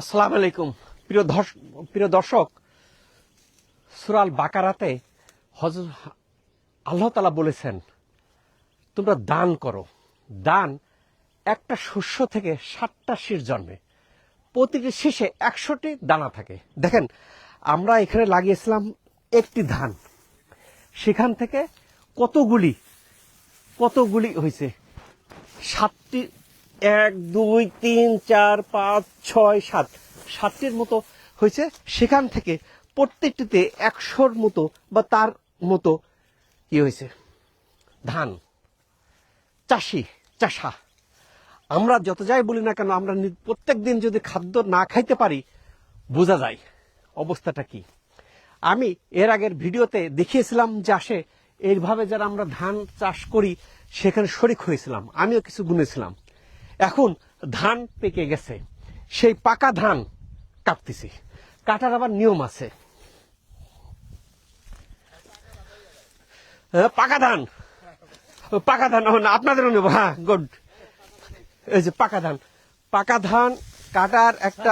আসসালামু আলাইকুম। প্রিয় প্রিয় দর্শক, সুরাল বাকারাতে হজর আল্লাহ তালা বলেছেন, তোমরা দান করো। দান একটা শস্য থেকে ষাটটা শীষ জন্মে। প্রতিটি শীষে একশোটি দানা থাকে। দেখেন, আমরা এখানে লাগিয়েছিলাম একটি ধান। সেখান থেকে কতগুলি কতগুলি হয়েছে? সাতটি এক, দুই, তিন, চার, পাঁচ, ছয়, সাত। সাতটির মতো হয়েছে। সেখান থেকে প্রত্যেকটিতে একশোর মতো বা তার মতো কি হয়েছে? ধান। চাষি, চাষা। আমরা যত যাই বলি না কেন, আমরা প্রত্যেক দিন যদি খাদ্য না খাইতে পারি, বোঝা যায় অবস্থাটা কি। আমি এর আগের ভিডিওতে দেখিয়েছিলাম যে আসে, এইভাবে যারা আমরা ধান চাষ করি, সেখানে শরিক হয়েছিলাম। আমিও কিছু গুনেছিলাম। এখন ধান পেকে গেছে। সেই পাকা ধান কাটতেছি। কাটার আবার নিয়ম আছে। পাকা ধান। পাকা ধান আপনাদেরও নেব হ্যাঁ গুড। এই যে পাকা ধান। পাকা ধান কাটার একটা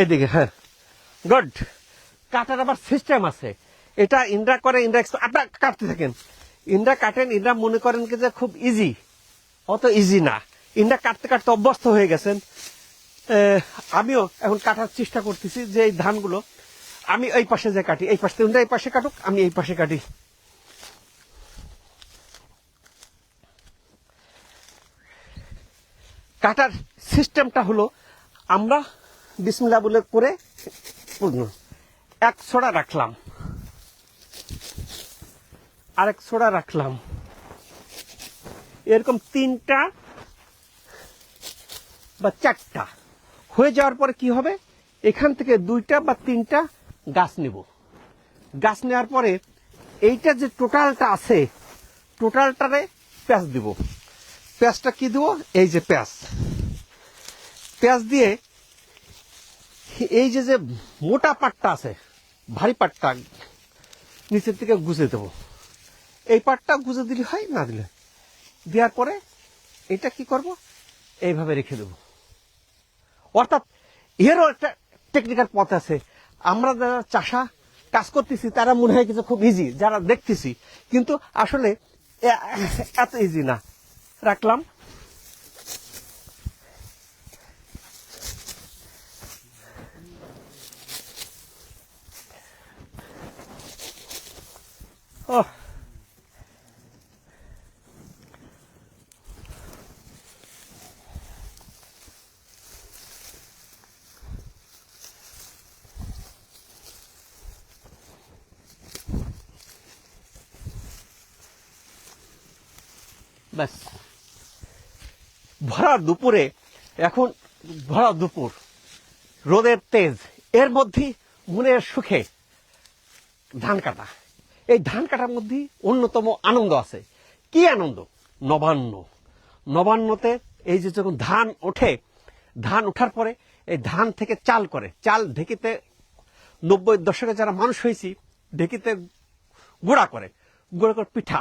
এইদিকে হ্যাঁ গুড। কাটার আবার সিস্টেম আছে। এটা ইন্দ্রা করে, ইন্দ্রা আপনার কাটতে থাকেন। ইন্দ্রা কাটেন, ইন্দ্রা মনে করেন কি যে খুব ইজি অত ইজি না। ইন্দ্রা কাটতে কাটতে অভ্যস্ত হয়ে গেছেন। আমিও এখন কাটার চেষ্টা করতেছি যে এই ধানগুলো আমি এই পাশে যে কাটি, এই পাশে এই পাশে কাটুক, আমি এই পাশে কাটি। কাটার সিস্টেমটা হলো, আমরা বিসমিল্লা বলে করে এক ছোড়া রাখলাম। আরেক ছোড়া রাখলাম। এরকম তিনটা বা চারটা। হয়ে যাওয়ার পরে কি হবে? এখান থেকে দুইটা বা তিনটা গাছ নিব। গাছ নেওয়ার পরে এইটা যে টোটালটা আছে, টোটালটারে প্যাঁচ দিব। পেঁয়াজটা কি দিব? এই যে পেঁয়াজ। পেঁয়াজ দিয়ে এই যে যে মোটা পাটটা আছে, ভারী পাটটা, নিচের থেকে গুজে দেবো। এই পাটটা গুজে দিলে হয় না দিলে? দেওয়ার পরে এটা কি করব? এইভাবে রেখে দেব। অর্থাৎ এরও একটা টেকনিক্যাল পথ আছে। আমরা যারা চাষা, কাজ করতেছি, তারা মনে হয় কিছু খুব ইজি যারা দেখতেছি। কিন্তু আসলে এত ইজি না। রাখলাম। ও ব্যাস। ভরা দুপুরে, এখন ভরা দুপুর, রোদের তেজ, এর মধ্যে মনের সুখে ধান কাটা। এই ধান কাটার মধ্যে অন্যতম আনন্দ আছে। কি আনন্দ? নবান্ন। নবান্নতে এই যে যখন ধান ওঠে, ধান ওঠার পরে এই ধান থেকে চাল করে। চাল ঢেকিতে নব্বই দশকে যারা মানুষ হয়েছি, ঢেকিতে গুঁড়া করে। গুঁড়া করে পিঠা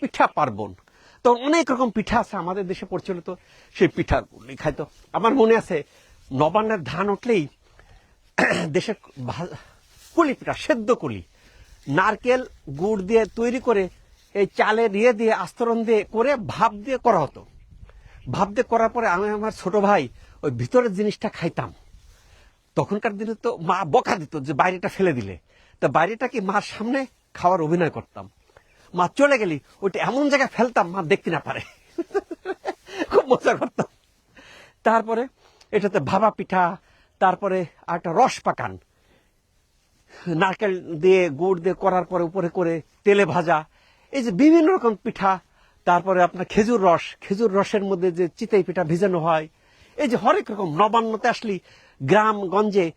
পিঠা পার্বণ। তো অনেক রকম পিঠা আছে আমাদের দেশে প্রচলিত। সেই পিঠা খাইতো আমার মনে আছে, নবান্নের ধান উঠলেই দেশের কুলি পিঠা, সেদ্ধ কুলি। নারকেল গুড় দিয়ে তৈরি করে এই চালের ইয়ে দিয়ে আস্তরণ দিয়ে করে ভাপ দিয়ে করা হতো। ভাপ দিয়ে করার পরে আমি আমার ছোট ভাই ওই ভিতরের জিনিসটা খাইতাম। তখনকার দিনে তো মা বকা দিত যে, বাইরেটা ফেলে দিলে। তা বাইরেটা কি মার সামনে খাওয়ার অভিনয় করতাম? মা চলে গেলি, ওইটা এমন জায়গায় ফেলতাম, মা দেখতে না পারে। খুব মজা করতাম। তারপরে এটাতে ভাবা পিঠা, তারপরে একটা রস পাকান। নারকেল দিয়ে, গুড় দিয়ে করার পরে উপরে করে তেলে ভাজা। এই যে বিভিন্ন রকম পিঠা, তারপরে আপনার খেজুর রস, খেজুর রসের মধ্যে যে চিতাই পিঠা ভিজানো হয়, এই যে হরেক রকম নবান্নতে আসলি গ্রামগঞ্জে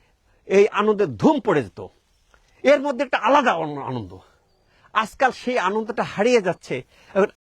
এই আনন্দের ধুম পড়ে যেত। এর মধ্যে একটা আলাদা আনন্দ। আজকাল সেই আনন্দটা হারিয়ে যাচ্ছে।